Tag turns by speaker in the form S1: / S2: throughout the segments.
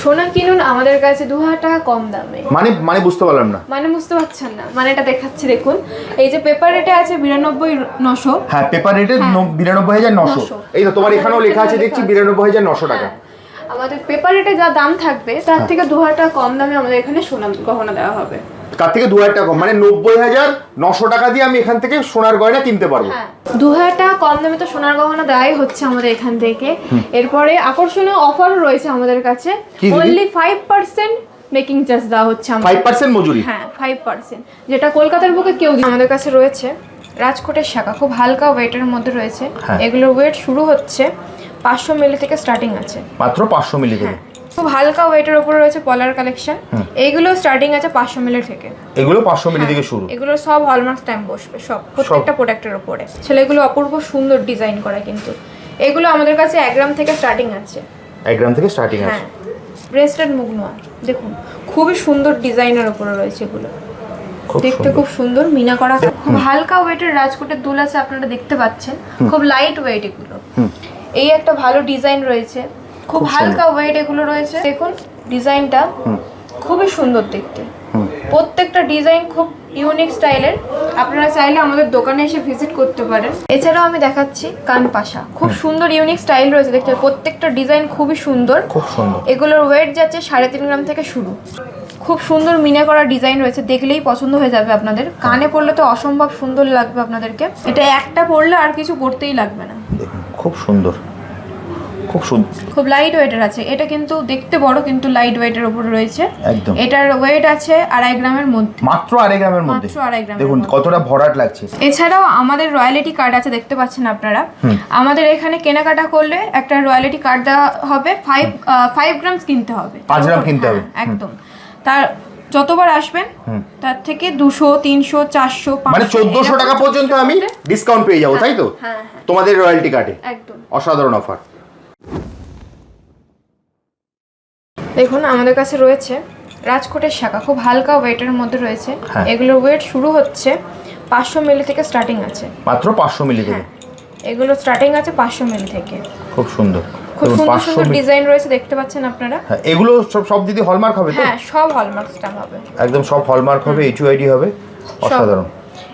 S1: সোনা কিনুন আমাদের কাছে দু হাজার টাকা কম দামে।
S2: মানে মানে বুঝতে পারলাম না।
S1: মানে বুঝতে পারছেন না মানে এটা দেখাচ্ছি দেখুন। এই যে পেপার রেটে আছে বিরানব্বই নশো।
S2: হ্যাঁ পেপার রেটে বিরানব্বই হাজার নশো। এই তো তোমার এখানেও লেখা আছে দেখছি বিরানব্বই হাজার নশো টাকা।
S1: হ্যাঁ। আমাদের পেপার রেটে যা দাম থাকবে তার থেকে দু হাজার টাকা কম দামে আমাদের এখানে সোনা গহনা দেওয়া হবে।
S2: তার থেকে দু হাজার টাকা কম। মানে নব্বই হাজার নশো টাকা দিয়ে আমি এখান থেকে সোনার গয়না কিনতে পারব।
S1: হ্যাঁ দু হাজার টাকা কম দামে তো সোনার গহনা দেওয়াই হচ্ছে আমাদের এখান থেকে। এরপরে আকর্ষণীয় অফারও রয়েছে আমাদের কাছে। Only five percent making charge দেওয়া হচ্ছে
S2: ফাইভ পার্সেন্ট মজুরি?
S1: হ্যাঁ ফাইভ পার্সেন্ট যেটা কলকাতার বুকে কেউ আমাদের কাছে রয়েছে। রাজকোটের শাখা খুব হালকা ওয়েটের মধ্যে রয়েছে।
S2: হ্যাঁ।
S1: এগুলোর ওয়েট শুরু হচ্ছে পাঁচশো মিলি থেকে স্টার্টিং আছে।
S2: মাত্র পাঁচশো মিলি থেকে।
S1: হ্যাঁ। খুব হালকা ওয়েটের ওপরে রয়েছে পলার কালেকশন এইগুলো স্টার্টিং আছে পাঁচশো মিলির থেকে।
S2: এগুলো পাঁচশো মিলি থেকে শুরু।
S1: এগুলো সব হলমার্ক স্ট্যাম্প বসবে সব প্রত্যেকটা প্রোডাক্টের উপরে ছেলেগুলো অপূর্ব সুন্দর ডিজাইন করা কিন্তু। এগুলো আমাদের কাছে এক গ্রাম থেকে স্টার্টিং আছে।
S2: এক গ্রাম থেকে স্টার্টিং আছে।
S1: হ্যাঁ ব্রেসলেট মুখ দেখুন খুবই সুন্দর ডিজাইনের উপরে রয়েছে এগুলো। দেখতে খুব সুন্দর মিনা করা খুব হালকা ওয়েটের রাজকোটের দুল আছে আপনারা দেখতে পাচ্ছেন। খুব লাইট ওয়েট এগুলো এই একটা ভালো ডিজাইন রয়েছে। খুব হালকা ওয়েট এগুলো রয়েছে। দেখুন ডিজাইনটা খুবই সুন্দর দেখতে। প্রত্যেকটা ডিজাইন খুব ইউনিক স্টাইলের আপনারা চাইলে আমাদের দোকানে এসে ভিজিট করতে পারেন। এছাড়াও আমি দেখাচ্ছি কানপাশা। খুব সুন্দর ইউনিক স্টাইল রয়েছে দেখতে। প্রত্যেকটা ডিজাইন খুবই সুন্দর।
S2: খুব সুন্দর।
S1: এগুলোর ওয়েট যাচ্ছে সাড়ে তিন গ্রাম থেকে শুরু। খুব সুন্দর মিনা করা ডিজাইন রয়েছে। দেখলেই পছন্দ হয়ে যাবে আপনাদের। কানে পড়লে তো অসম্ভব সুন্দর লাগবে আপনাদেরকে। এটা একটা পড়লে আর কিছু পড়তেই লাগবে না।
S2: খুব সুন্দর। খুব সুন্দর
S1: খুব লাইট ওয়েটের আছে। এটা কিন্তু দেখতে বড় কিন্তু লাইট ওয়েটের উপরে রয়েছে।
S2: একদম।
S1: এটার ওয়েট আছে আড়াই গ্রামের মধ্যে।
S2: মাত্র আড়াই গ্রামের মধ্যে?
S1: মাত্র আড়াই গ্রামের
S2: দেখুন কতটা ভরাট লাগছে।
S1: এছাড়াও আমাদের রয়্যালিটি কার্ড আছে দেখতে পাচ্ছেন আপনারা। আমাদের এখানে কেনাকাটা করলে একটা রয়্যালিটি কার্ড দেওয়া হবে ফাইভ ফাইভ গ্রামস কিনতে হবে।
S2: পাঁচ গ্রাম কিনতে হবে।
S1: হ্যাঁ, একদম। তার যতবার আসবেন তার থেকে দুশো তিনশো চারশো
S2: মানে চোদ্দশো টাকা পর্যন্ত আমি ডিসকাউন্ট পেয়ে যাব তাই তো?
S1: হ্যাঁ হ্যাঁ।
S2: তোমাদের রয়্যালটি কার্ডে
S1: একদম।
S2: অসাধারণ অফার
S1: দেখুন আমাদের কাছে রয়েছে রাজকোটের শাখা খুব হালকা ওয়েটের মধ্যে রয়েছে।
S2: হ্যাঁ।
S1: এগুলোর ওয়েট শুরু হচ্ছে পাঁচশো মিলি থেকে স্টার্টিং আছে।
S2: মাত্র পাঁচশো মিলি থেকে?
S1: হ্যাঁ এগুলো স্টার্টিং আছে পাঁচশো মিলি থেকে।
S2: খুব সুন্দর।
S1: খুব সুন্দর সুন্দর ডিজাইন রয়েছে দেখতে পাচ্ছেন আপনারা?
S2: হ্যাঁ, এগুলো সব সব দিদি হলমার্ক হবে
S1: হ্যাঁ সব হলমার্ক স্টাম্প হবে।
S2: একদম সব হলমার্ক হবে এইচইআইডি হবে। অসাধারণ।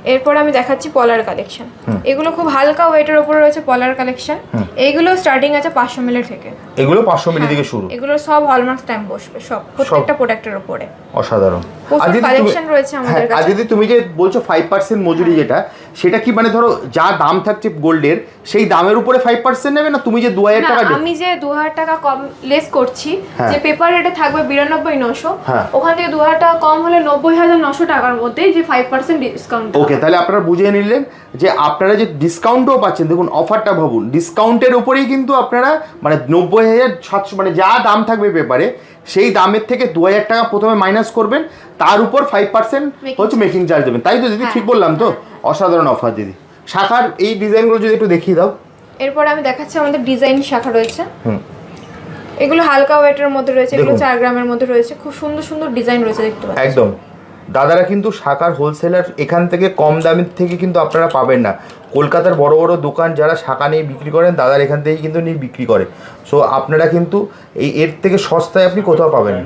S1: এরপর আমি দেখাচ্ছি পলার কালেকশন এগুলো খুব হালকা ওয়েটের উপরে রয়েছে পলার কালেকশন এইগুলো স্টার্টিং আছে পাঁচশো মিলির থেকে।
S2: এগুলো পাঁচশো মিলি থেকে শুরু।
S1: এগুলো সব হলমার্ক স্ট্যাম্প বসবে সব প্রত্যেকটা প্রোডাক্টের উপরে
S2: অসাধারণ। আর
S1: collection রয়েছে আমাদের
S2: হ্যাঁ, আর
S1: কাছে।
S2: দিদি তুমি যে বলছো ফাইভ পার্সেন্ট মজুরি যেটা সেটা কি মানে ধরো যা দাম থাকছে গোল্ডের সেই দামের উপরে ফাইভ পার্সেন্ট নেবে না তুমি যে দু হাজার টাকা
S1: আমি যে দু হাজার টাকা কম লেস করছি
S2: হ্যাঁ।
S1: যে পেপার রেটে থাকবে বিরানব্বই নশো
S2: হ্যাঁ।
S1: ওখান থেকে দু হাজার টাকা কম হলে নব্বই হাজার নশো টাকার মধ্যে যে ফাইভ পার্সেন্ট ডিসকাউন্ট
S2: ওকে তাহলে আপনারা বুঝে নিলেন যে আপনারা যে ডিসকাউন্টও পাচ্ছেন দেখুন অফারটা ভাবুন ডিসকাউন্টের উপরেই কিন্তু আপনারা মানে নব্বই হাজার সাতশো মানে যা দাম থাকবে পেপারে সেই দামের থেকে দু হাজার টাকা প্রথমে মাইনাস করবেন তার উপর ফাইভ পার্সেন্ট হচ্ছে মেকিং চার্জ দেবেন। তাই তো দিদি?
S1: হ্যাঁ,
S2: ঠিক বললাম তো? অসাধারণ অফার দিদি। শাখার এই ডিজাইনগুলো যদি একটু দেখিয়ে দাও।
S1: এরপরে আমি দেখাচ্ছি আমাদের ডিজাইন শাখা রয়েছে।
S2: হুম।
S1: এগুলো হালকা ওয়েটের মধ্যে রয়েছে এগুলো চার গ্রামের মধ্যে রয়েছে। খুব সুন্দর সুন্দর ডিজাইন রয়েছে দেখতে
S2: একদম। দাদারা কিন্তু শাখার হোলসেলার এখান থেকে কম দামের থেকে কিন্তু আপনারা পাবেন না। কলকাতার বড় বড় দোকান যারা শাখা নিয়ে বিক্রি করেন দাদার এখান থেকেই কিন্তু নিয়ে বিক্রি করে। সো আপনারা কিন্তু এই এর থেকে সস্তায় আপনি কোথাও পাবেন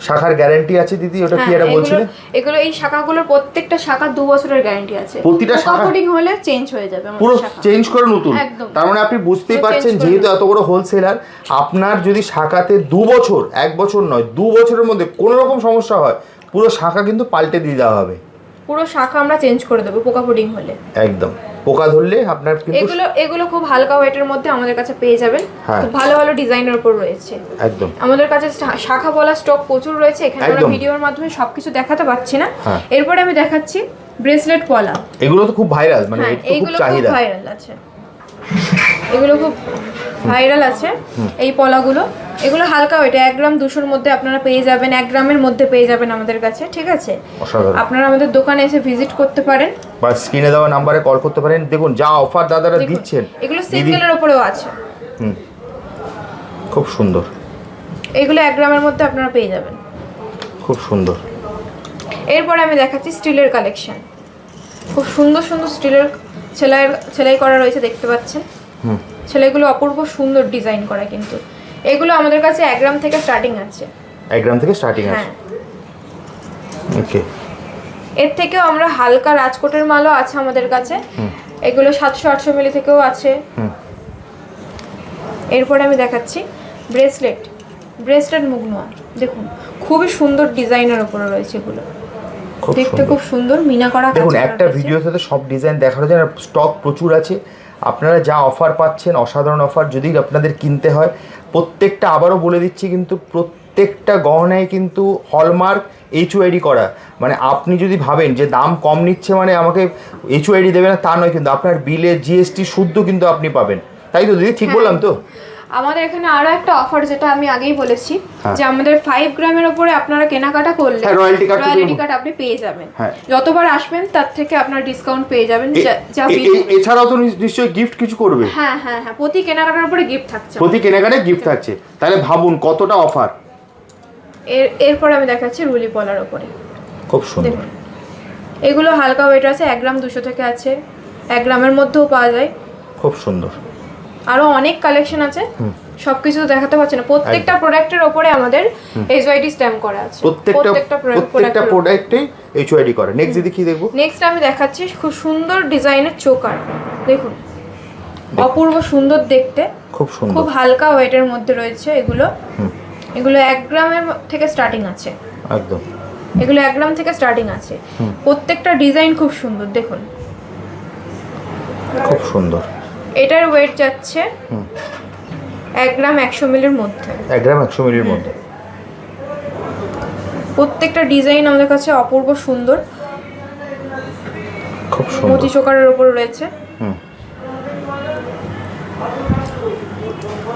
S2: শাখার গ্যারান্টি আছে দিদি ওটা কি
S1: হ্যাঁ,
S2: এটা
S1: এগুলো
S2: বলছিলে?
S1: এগুলো এই শাখাগুলোর প্রত্যেকটা শাখা দু বছরের গ্যারান্টি আছে।
S2: প্রতিটা শাখা-
S1: কোডিং হলে চেঞ্জ হয়ে যাবে
S2: পুরো চেঞ্জ করে নতুন। তার মানে আপনি বুঝতেই পারছেন যেহেতু এত বড় হোলসেলার আপনার যদি শাখাতে দু বছর এক বছর নয় দু বছরের মধ্যে কোনো রকম সমস্যা হয় পুরো শাখা কিন্তু পাল্টে দিয়ে দেওয়া হবে।
S1: পুরো শাখা আমরা চেঞ্জ করে দেবো পোকা পুডিং হলে।
S2: একদম। পোকা ধরলে আপনার কিন্তু
S1: এগুলো এগুলো খুব হালকা ওয়েটের মধ্যে আমাদের কাছে পেয়ে যাবেন।
S2: হ্যাঁ।
S1: খুব ভালো ভালো ডিজাইনের উপর রয়েছে।
S2: একদম।
S1: আমাদের কাছে শাখা বলা স্টক প্রচুর রয়েছে। এখানে আমরা ভিডিওর মাধ্যমে সবকিছু দেখাতে পারছি না।
S2: হ্যাঁ।
S1: এরপরে আমি দেখাচ্ছি ব্রেসলেট পলা
S2: এগুলো তো খুব ভাইরাল মানে
S1: হ্যাঁ
S2: তো খুব
S1: ভাইরাল আছে। এগুলো খুব ভাইরাল আছে এই পলাগুলো। এগুলো হালকা ওইটা এক গ্রাম দুশোর মধ্যে আপনারা পেয়ে যাবেন এক গ্রামের মধ্যে পেয়ে যাবেন আমাদের কাছে ঠিক আছে? আপনারা আমাদের দোকানে এসে ভিজিট করতে পারেন।
S2: বা স্ক্রিনে দেওয়া নাম্বারে কল করতে পারেন। দেখুন যা অফার দাদারা দিচ্ছেন
S1: এগুলো সিঙ্গেলের উপরেও আছে।
S2: হুম। খুব সুন্দর।
S1: এগুলো এক গ্রামের মধ্যে আপনারা পেয়ে যাবেন।
S2: খুব সুন্দর।
S1: এরপরে আমি দেখাচ্ছি স্টিলের কালেকশন খুব সুন্দর সুন্দর স্টিলের সেলাই সেলাই করা রয়েছে দেখতে পাচ্ছেন। সেলাইগুলো অপূর্ব সুন্দর ডিজাইন করা কিন্তু। এগুলো আমাদের কাছে এক গ্রাম থেকে স্টার্টিং আছে।
S2: এক গ্রাম থেকে স্টার্টিং আছে?
S1: হ্যাঁ।
S2: ওকে।
S1: এর থেকেও আমরা হালকা রাজকোটের মালও আছে আমাদের কাছে। এগুলো সাতশো আটশো মিলি থেকেও আছে। এরপরে আমি দেখাচ্ছি ব্রেসলেট। ব্রেসলেট মুগনোয়া। দেখুন খুবই সুন্দর ডিজাইনের ওপরে রয়েছে এগুলো। দেখতে খুব সুন্দর মিনা করা
S2: দেখুন একটা
S1: রয়েছে।
S2: ভিডিওতে সব ডিজাইন দেখানো যায় না স্টক প্রচুর আছে। আপনারা যা অফার পাচ্ছেন অসাধারণ অফার যদি আপনাদের কিনতে হয় প্রত্যেকটা আবারও বলে দিচ্ছি কিন্তু প্রত্যেকটা গহনায় কিন্তু হলমার্ক এইচওআইডি করা। মানে আপনি যদি ভাবেন যে দাম কম নিচ্ছে মানে আমাকে এইচওআইডি দেবে না তা নয় কিন্তু আপনার বিলে জিএসটি শুদ্ধ কিন্তু আপনি পাবেন। তাই তো দিদি? ঠিক
S1: হ্যাঁ।
S2: বললাম তো?
S1: আমাদের এখানে আরও একটা অফার যেটা আমি আগেই বলেছি
S2: হ্যাঁ।
S1: যে আমাদের ফাইভ গ্রামের ওপরে আপনারা কেনাকাটা করলে
S2: card তো
S1: রয়্যালিটি। কার্ড আপনি পেয়ে যাবেন।
S2: হ্যাঁ।
S1: যতবার আসবেন তার থেকে আপনার ডিসকাউন্ট পেয়ে যাবেন যা-
S2: এছাড়াও তো নিশ্চয়ই গিফট কিছু করবে।
S1: হ্যাঁ হ্যাঁ হ্যাঁ প্রতি কেনাকাটার উপরে গিফট থাকছে
S2: প্রতি কেনাকাটায় গিফট থাকছে। তাহলে ভাবুন কতটা অফার
S1: এর এরপর আমি দেখাচ্ছি রুলি পলার ওপরে
S2: খুব সুন্দর।
S1: এগুলো হালকা ওয়েট আছে এক গ্রাম দুশো থেকে আছে এক গ্রামের মধ্যেও পাওয়া যায়।
S2: খুব সুন্দর।
S1: আরও অনেক কালেকশন আছে। সবকিছু দেখাতে পারছি না। প্রত্যেকটা প্রোডাক্টের ওপরে আমাদের এসওয়াইডি স্ট্যাম্প করা আছে।
S2: প্রত্যেকটা প্রত্যেকটা প্রোডাক্টেই এইচওআইডি করে। নেক্সট দিদি কি দেখব?
S1: নেক্সট আমি দেখাচ্ছি খুব সুন্দর ডিজাইনের চোকার। দেখুন। অপূর্ব সুন্দর দেখতে।
S2: খুব সুন্দর।
S1: খুব হালকা ওয়েটের মধ্যে রয়েছে এগুলো। এগুলো এক গ্রামের থেকে স্টার্টিং আছে।
S2: একদম।
S1: এগুলো এক গ্রাম থেকে স্টার্টিং আছে। প্রত্যেকটা ডিজাইন খুব সুন্দর। দেখুন।
S2: খুব সুন্দর।
S1: এটার ওয়েট যাচ্ছে এক গ্রাম একশো মিলির মধ্যে।
S2: এক গ্রাম একশো মিলির মধ্যে।
S1: প্রত্যেকটা ডিজাইন আমাদের কাছে অপূর্ব সুন্দর।
S2: খুব সুন্দর।
S1: মতি চোকারের ওপর রয়েছে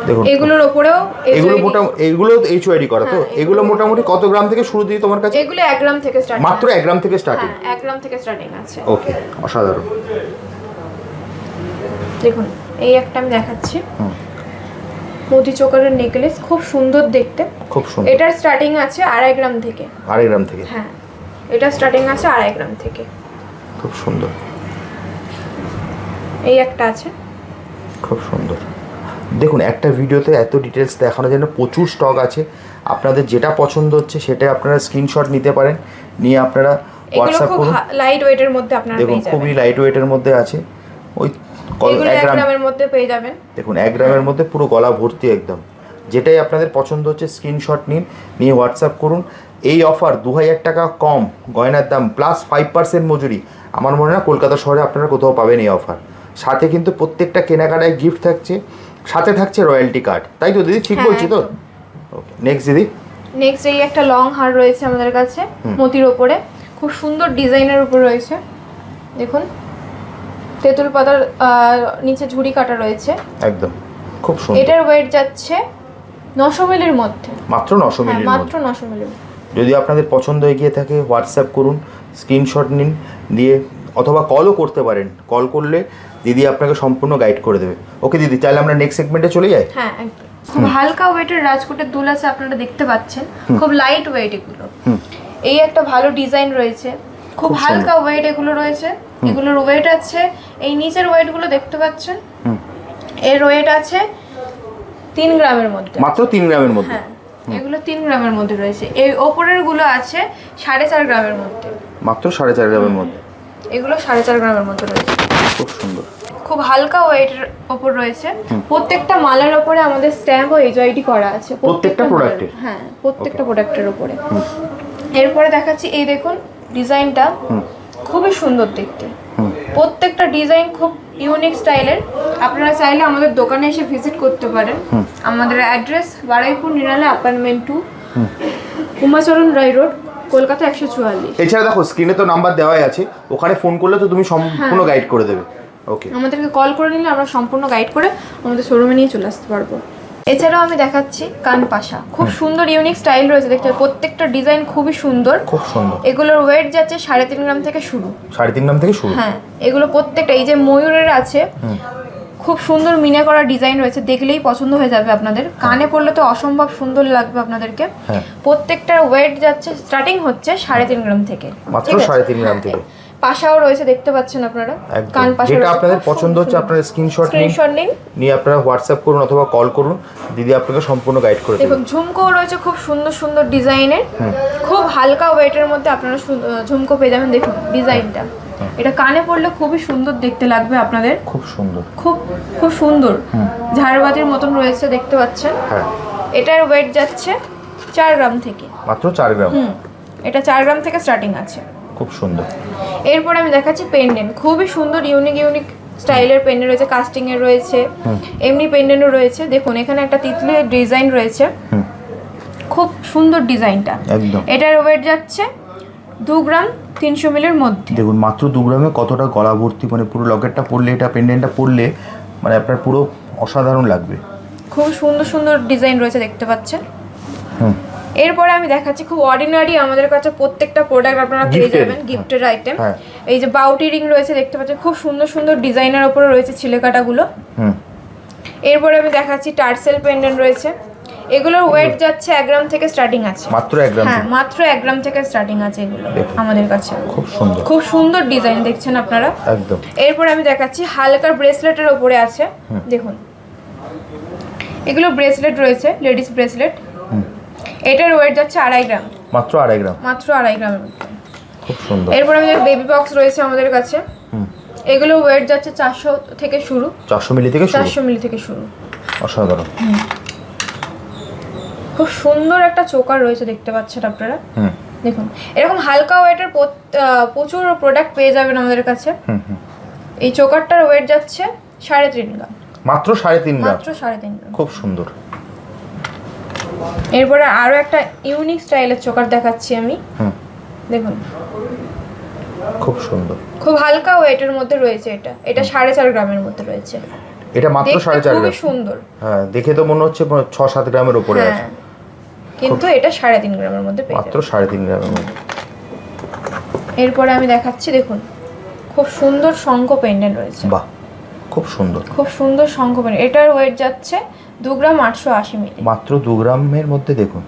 S2: দেখুন।
S1: এগুলোর ওপরেও
S2: এগুলো মোটা এগুলো এইচওআইডি করা তো?
S1: হ্যাঁ,
S2: এগুলো মোটামুটি কত গ্রাম থেকে শুরু দিই তোমার কাছে?
S1: এগুলো এক গ্রাম থেকে স্টার্টিং
S2: মাত্র এক গ্রাম থেকে স্টার্টিং
S1: হ্যাঁ এক গ্রাম থেকে স্টার্টিং আছে।
S2: ওকে অসাধারণ।
S1: দেখুন এই একটা আমি দেখাচ্ছি। মোতি চোকারের নেকলেস খুব সুন্দর দেখতে।
S2: খুব সুন্দর।
S1: এটার স্টার্টিং আছে আড়াই গ্রাম থেকে।
S2: আড়াই গ্রাম থেকে?
S1: হ্যাঁ এটা স্টার্টিং আছে আড়াই গ্রাম থেকে।
S2: খুব সুন্দর।
S1: এই একটা আছে।
S2: খুব সুন্দর। দেখুন একটা ভিডিওতে এত ডিটেলস দেখানোর জন্য প্রচুর স্টক আছে। আপনাদের যেটা পছন্দ হচ্ছে সেটা আপনারা স্ক্রিনশট নিতে পারেন। নিয়ে আপনারা হোয়াটসঅ্যাপ করুন।
S1: লাইট ওয়েটের মধ্যে আপনারা
S2: দেখুন খুবই লাইট ওয়েটের মধ্যে আছে। এক
S1: গ্রামের মধ্যে পেয়ে যাবেন।
S2: দেখুন এক গ্রামের মধ্যে পুরো গলা ভর্তি একদম। যেটাই আপনাদের পছন্দ হচ্ছে স্ক্রিনশট নিন নিয়ে হোয়াটসঅ্যাপ করুন। এই অফার দু হাজার টাকা কম গয়নার দাম প্লাস ফাইভ পার্সেন্ট মজুরি। আমার মনে হয় কলকাতা শহরে আপনারা কোথাও পাবেন এই অফার সাথে কিন্তু প্রত্যেকটা কেনাকাটায় গিফট থাকছে। সাথে থাকছে রয়্যালটি কার্ড তাই তো দিদি? ঠিক
S1: হ্যাঁ,
S2: বলছি তো? ওকে নেক্সট দিদি।
S1: নেক্সট এই একটা লং হার রয়েছে আমাদের কাছে মতির ওপরে। খুব সুন্দর ডিজাইনের উপর রয়েছে। দেখুন। তেঁতুল পাতার নিচে ঝুড়ি কাটা রয়েছে।
S2: একদম। খুব সুন্দর।
S1: এটার ওয়েট যাচ্ছে নশো মিলির মধ্যে।
S2: মাত্র নশো
S1: হ্যাঁ
S2: মিলির
S1: মাত্র
S2: মধ্যে
S1: নশো মিলির
S2: যদি আপনাদের পছন্দ হয়ে গিয়ে থাকে হোয়াটসঅ্যাপ করুন স্ক্রিনশট নিন দিয়ে অথবা কলও করতে পারেন। কল করলে দিদি আপনাকে সম্পূর্ণ গাইড করে দেবে। ওকে দিদি তাহলে আমরা নেক্সট সেগমেন্টে চলে যাই?
S1: হ্যাঁ একদম। খুব হালকা ওয়েটের রাজকোটের দুল আছে আপনারা দেখতে পাচ্ছেন। খুব লাইট ওয়েট এগুলো। এই একটা ভালো ডিজাইন রয়েছে। খুব হালকা ওয়েট এগুলো রয়েছে। এগুলোর ওয়েট আছে। এই নিচের ওয়েটগুলো দেখতে পাচ্ছেন? এর ওয়েট আছে তিন গ্রামের মধ্যে।
S2: মাত্র তিন গ্রামের মধ্যে?
S1: হ্যাঁ এগুলো তিন গ্রামের মধ্যে রয়েছে। এই ওপরেরগুলো আছে সাড়ে চার গ্রামের মধ্যে।
S2: মাত্র সাড়ে চার গ্রামের মধ্যে?
S1: এগুলো সাড়ে চার গ্রামের মধ্যে রয়েছে।
S2: খুব সুন্দর।
S1: খুব হালকা ওয়েটের ওপর রয়েছে। প্রত্যেকটা মালের ওপরে আমাদের স্ট্যাম্প ও এজআইডি করা আছে।
S2: প্রত্যেকটা product-এর?
S1: হ্যাঁ প্রত্যেকটা প্রোডাক্টের ওপরে। এরপরে দেখাচ্ছি এই দেখুন ডিজাইনটা খুবই সুন্দর দেখতে। প্রত্যেকটা ডিজাইন খুব ইউনিক স্টাইলের আপনারা চাইলে আমাদের দোকানে এসে ভিজিট করতে পারেন। আমাদের address Baruipur Nirala apartment two Umacharan Roy road Kolkata একশো চুয়াল্লিশ।
S2: এছাড়া দেখো স্ক্রিনে তো নাম্বার দেওয়াই আছে। ওখানে ফোন করলে তো তুমি সম্পূর্ণ গাইড করে দেবে। ওকে
S1: আমাদেরকে কল করে নিলে আমরা সম্পূর্ণ গাইড করে আমাদের শোরুমে নিয়ে চলে আসতে পারব। এছাড়াও আমি দেখাচ্ছি কান পাশা। খুব সুন্দর ইউনিক স্টাইল রয়েছে দেখতে প্রত্যেকটা ডিজাইন খুবই সুন্দর।
S2: খুব সুন্দর।
S1: এগুলোর ওয়েট যাচ্ছে সাড়ে তিন গ্রাম থেকে শুরু।
S2: সাড়ে তিন গ্রাম থেকে শুরু?
S1: হ্যাঁ এগুলো প্রত্যেকটা এই যে ময়ূরের আছে খুব সুন্দর মিনা করা ডিজাইন রয়েছে দেখলেই পছন্দ হয়ে যাবে আপনাদের। কানে পড়লে তো অসম্ভব সুন্দর লাগবে আপনাদেরকে।
S2: হ্যাঁ।
S1: প্রত্যেকটার ওয়েট যাচ্ছে স্টার্টিং হচ্ছে সাড়ে তিন গ্রাম থেকে।
S2: মাত্র? সাড়ে তিন গ্রাম
S1: হ্যাঁ,
S2: থেকে।
S1: পাশাও রয়েছে দেখতে পাচ্ছেন আপনারা। কান পাশা
S2: যেটা আপনাদের পছন্দ হচ্ছে আপনারা স্ক্রিনশট নিন।
S1: স্ক্রিনশট নিন।
S2: নিয়ে আপনারা হোয়াটসঅ্যাপ করুন অথবা কল করুন। দিদি আপনাকে সম্পূর্ণ গাইড করে
S1: দেখুন ঝুমকো রয়েছে খুব সুন্দর সুন্দর ডিজাইনের খুব হালকা ওয়েটের মধ্যে আপনারা ঝুমকো পেয়ে যাবেন। দেখুন ডিজাইনটা এটা কানে পড়লে খুবই সুন্দর দেখতে লাগবে আপনাদের।
S2: খুব সুন্দর।
S1: খুব খুব সুন্দর। ঝাড়বাতির মতন রয়েছে দেখতে পাচ্ছেন।
S2: হ্যাঁ।
S1: এটার ওয়েট যাচ্ছে চার গ্রাম থেকে।
S2: মাত্র চার গ্রাম।
S1: হুম। এটা চার গ্রাম থেকে স্টার্টিং আছে।
S2: খুব সুন্দর।
S1: এরপর আমি দেখাচ্ছি পেন্ডেন্ট খুবই সুন্দর ইউনিক ইউনিক স্টাইলের পেন্ডেন্ট রয়েছে কাস্টিং এর রয়েছে এমনি পেন্ডেন্টও রয়েছে। দেখুন এখানে একটা তিতলির ডিজাইন রয়েছে। খুব সুন্দর ডিজাইনটা
S2: একদম।
S1: এটার ওয়েট যাচ্ছে দু গ্রাম তিনশো মিলের মধ্যে।
S2: দেখুন মাত্র দু গ্রামে কতটা গলা ভর্তি মানে পুরো লকেটটা পরলে এটা পেন্ডেন্টটা পরলে মানে আপনার পুরো অসাধারণ লাগবে।
S1: খুব সুন্দর সুন্দর ডিজাইন রয়েছে দেখতে পাচ্ছেন।
S2: হুম।
S1: এরপরে আমি দেখাচ্ছি খুব অর্ডিনারি আমাদের কাছে প্রত্যেকটা প্রোডাক্ট আপনারা পেয়ে যাবেন গিফটের আইটেম
S2: হ্যাঁ।
S1: এই যে বাউটি রিং রয়েছে দেখতে পাচ্ছেন খুব সুন্দর সুন্দর ডিজাইনের ওপরে রয়েছে ছিলেকাটাগুলো
S2: হুম।
S1: এরপরে আমি দেখাচ্ছি টার্সেল পেন্ডেন্ট রয়েছে। এগুলোর ওয়েট যাচ্ছে এক গ্রাম থেকে স্টার্টিং আছে।
S2: মাত্র এক গ্রাম
S1: হ্যাঁ মাত্র এক গ্রাম থেকে স্টার্টিং আছে এগুলো আমাদের কাছে।
S2: খুব সুন্দর।
S1: খুব সুন্দর ডিজাইন দেখছেন আপনারা।
S2: একদম।
S1: এরপর আমি দেখাচ্ছি হালকা ব্রেসলেটের ওপরে আছে। দেখুন। এগুলো ব্রেসলেট রয়েছে লেডিস ব্রেসলেট। এটার ওয়েট যাচ্ছে আড়াই গ্রাম।
S2: মাত্র আড়াই গ্রাম।
S1: মাত্র আড়াই গ্রামের মধ্যে।
S2: খুব সুন্দর।
S1: এরপর আমি বেবি বক্স রয়েছে আমাদের কাছে। এগুলো ওয়েট যাচ্ছে চারশো থেকে শুরু।
S2: চারশো মিলি থেকে
S1: চারশো মিলি থেকে শুরু।
S2: অসাধারণ।
S1: খুব সুন্দর একটা চোকার রয়েছে দেখতে পাচ্ছেন আপনারা? দেখুন এরকম হালকা ওয়েটের প্রচুর প্রোডাক্ট পেয়ে যাবেন আমাদের কাছে। এই চোকারটার ওয়েট যাচ্ছে সাড়ে তিন গ্রাম।
S2: মাত্র সাড়ে তিন গ্রাম।
S1: মাত্র সাড়ে তিন গ্রাম।
S2: খুব সুন্দর।
S1: এরপরে আরও একটা ইউনিক স্টাইলের চোকার দেখাচ্ছি আমি। দেখুন।
S2: খুব সুন্দর।
S1: খুব হালকা ওয়েটের মধ্যে রয়েছে এটা। এটা সাড়ে চার গ্রামের মধ্যে রয়েছে।
S2: এটা মাত্র সাড়ে চার গ্রাম।
S1: সুন্দর।
S2: হ্যাঁ দেখে তো মনে হচ্ছে ছ সাত গ্রামের উপরে আছে।
S1: হ্যাঁ কিন্তু এটা সাড়ে তিন গ্রামের মধ্যে পেয়ে
S2: মাত্র। সাড়ে তিন গ্রামের মধ্যে।
S1: এরপরে আমি দেখাচ্ছি দেখুন খুব সুন্দর শঙ্খ পেন্ডেন্ট রয়েছে।
S2: বাহ খুব সুন্দর।
S1: খুব সুন্দর শঙ্খ পেন্ডেন্ট এটার ওয়েট যাচ্ছে দু গ্রাম আটশো আশি মিলি।
S2: মাত্র দু গ্রামের মধ্যে দেখুন।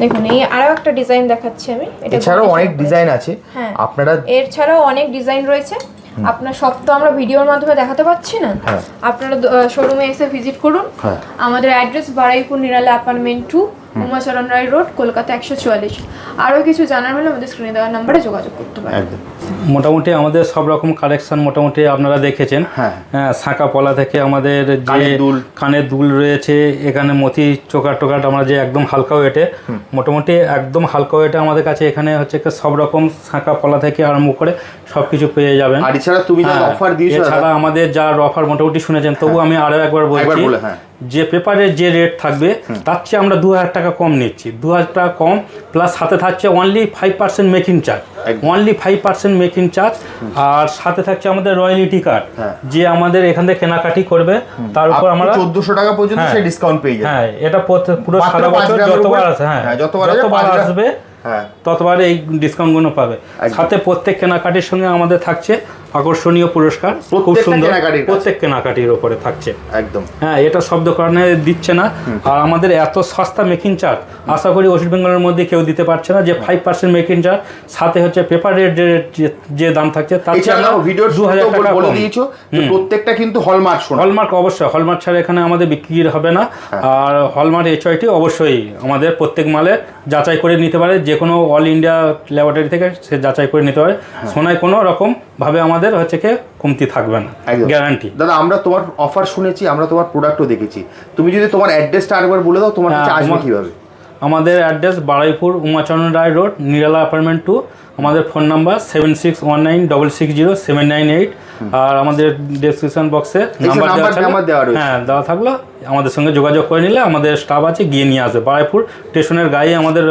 S1: দেখুন এই আরও একটা ডিজাইন দেখাচ্ছি আমি।
S2: এছাড়াও অনেক ডিজাইন আছে।
S1: হ্যাঁ।
S2: আপনারা
S1: এর ছাড়াও অনেক ডিজাইন রয়েছে। আপনার সব তো আমরা ভিডিওর মাধ্যমে দেখাতে পাচ্ছি না।
S2: হ্যাঁ।
S1: আপনারা শোরুমে এসে ভিজিট করুন।
S2: হ্যাঁ।
S1: আমাদের address Baruipur Nirala apartment two Umacharan Roy road Kolkata একশো চুয়াল্লিশ। আরও কিছু জানার হলে আমাদের স্ক্রিনে দেওয়ার নাম্বারে যোগাযোগ করতে পারেন।
S3: মোটামুটি আমাদের সব রকম কালেকশন মোটামুটি আপনারা দেখেছেন
S2: হ্যাঁ।
S3: হ্যাঁ শাঁকা পলা থেকে আমাদের যে
S2: দুল।
S3: কানের দুল রয়েছে এখানে মতি চোকাট টোকাট আমরা যে একদম হালকা ওয়েটে মোটামুটি একদম হালকা ওয়েটে আমাদের কাছে এখানে হচ্ছে সব রকম শাঁকা পলা থেকে আরম্ভ করে সব কিছু পেয়ে যাবেন
S2: আর এছাড়া তুমি যা
S3: হ্যাঁ,
S2: অফার দিয়েছ
S3: এছাড়া আমাদের যার অফার মোটামুটি শুনেছেন তবু আমি আরও একবার বলছি
S2: হ্যাঁ।
S3: যে পেপারের যে রেট থাকবে তার চেয়ে আমরা দু হাজার টাকা কম নিচ্ছি দু হাজার টাকা কম প্লাস সাথে থাকছে only five percent making charge. Only five percent making charge আর সাথে থাকছে আমাদের রয়্যালিটি কার্ড
S2: হ্যাঁ।
S3: যে আমাদের এখান থেকে কেনাকাটি করবে। তার উপর আমরা
S2: চোদ্দশো টাকা পর্যন্ত
S3: হ্যাঁ।
S2: সেই ডিসকাউন্ট পেয়ে যাবে
S3: হ্যাঁ এটা পুরো সারা বছর যতবার আছে হ্যাঁ
S2: হ্যাঁ, যতবার আসবে হ্যাঁ।
S3: ততবার এই ডিসকাউন্টগুলো পাবে। সাথে প্রত্যেক কেনাকাটির সঙ্গে আমাদের থাকছে আকর্ষণীয় পুরস্কার খুব সুন্দর। প্রত্যেক কেনাকাটির ওপরে থাকছে।
S2: একদম।
S3: হ্যাঁ এটা সব দোকানে দিচ্ছে না। আর আমাদের এত সস্তা মেকিং চার্জ আশা করি ওয়েস্ট বেঙ্গলের মধ্যে কেউ দিতে পারছে না। যে ফাইভ পার্সেন্ট মেকিং চার্জ সাথে হচ্ছে পেপার রেট যে দাম থাকছে তার
S2: ভিডিওর
S3: দু হাজার টাকা
S2: বলে দিয়েছ প্রত্যেকটা কিন্তু হলমার্ক
S3: হলমার্ক অবশ্যই হলমার্ক ছাড়া এখানে আমাদের বিক্রি হবে না।
S2: হ্যাঁ।
S3: আর হলমার্ক এইচআইটি অবশ্যই আমাদের প্রত্যেক মালে যাচাই করে নিতে পারে। যে কোনো অল ইন্ডিয়া ল্যাবরেটরি থেকে সে যাচাই করে নিতে পারে।
S2: হ্যাঁ।
S3: সোনায় কোনো রকম ভাবে আমাদের হচ্ছে কি কমতি থাকবে না গ্যারান্টি
S2: দাদা আমরা তোমার অফার শুনেছি আমরা তোমার প্রোডাক্টও দেখেছি। তুমি যদি তোমার অ্যাড্রেসটা আরেকবার বলে দাও তোমার কাছে
S3: হ্যাঁ,
S2: আসবে কীভাবে?
S3: আমাদের address Baruipur Umacharan Roy road Nirala apartment two আমাদের phone number seven six one nine double six zero seven nine eight আর আমাদের ডেসক্রিপশন বক্সে নাম্বার দেওয়া থাকলে। হ্যাঁ দেওয়া থাকল। আমাদের সঙ্গে যোগাযোগ করে নিলে আমাদের স্টাফ আছে গিয়ে নিয়ে আসবে। বারাইপুর স্টেশনের গায়ে আমাদের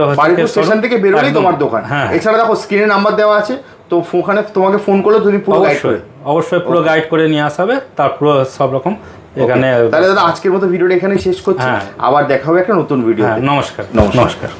S2: স্টেশন থেকে বেরোলেই তোমার দোকান।
S3: হ্যাঁ।
S2: এছাড়া দেখো স্ক্রিনে নাম্বার দেওয়া আছে। তো ওখানে তোমাকে ফোন করলে তুমি পুরো
S3: অবশ্যই। অবশ্যই পুরো গাইড করে নিয়ে আসাবে তারপর সব রকম এখানে
S2: তাহলে দাদা আজকের মতো ভিডিওটা এখানে শেষ করছি।
S3: হ্যাঁ।
S2: আবার দেখা হবে একটা নতুন ভিডিও
S3: হ্যাঁ
S2: নমস্কার।
S3: নমস্কার।